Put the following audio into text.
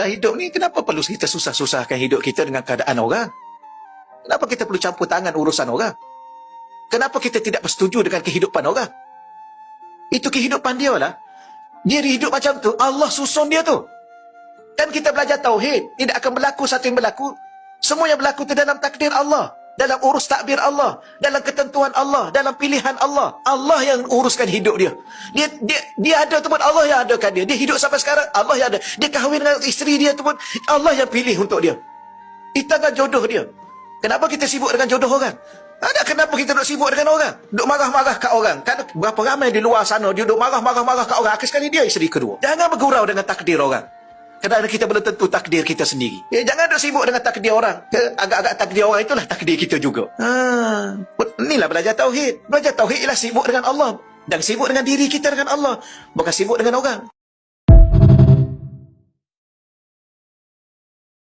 Dah hidup ni kenapa perlu kita susah-susahkan hidup kita dengan keadaan orang? Kenapa kita perlu campur tangan urusan orang? Kenapa kita tidak bersetuju dengan kehidupan orang? Itu kehidupan dia lah. Dia hidup macam tu, Allah susun dia tu. Kan kita belajar tauhid, tidak akan berlaku satu yang berlaku. Semua yang berlaku itu dalam takdir Allah. Dalam urus takbir Allah. Dalam ketentuan Allah. Dalam pilihan Allah. Allah yang uruskan hidup dia. Dia dia dia ada tu pun Allah yang adakan dia. Dia hidup sampai sekarang, Allah yang ada. Dia kahwin dengan isteri dia tu pun Allah yang pilih untuk dia. Itu kan jodoh dia. Kenapa kita sibuk dengan jodoh orang? Ada kenapa kita duk sibuk dengan orang? Duk marah-marah kat orang. Kan berapa ramai di luar sana dia duk marah-marah-marah kat orang. Akhir sekali dia isteri kedua. Jangan bergurau dengan takdir orang. Kerana kita belum tentu takdir kita sendiri. Ya, jangan duk sibuk dengan takdir orang. Ya, Agak-agak takdir orang itulah takdir kita juga. Ha, inilah belajar tauhid. Belajar tauhid ialah sibuk dengan Allah. Dan sibuk dengan diri kita dengan Allah. Bukan sibuk dengan orang.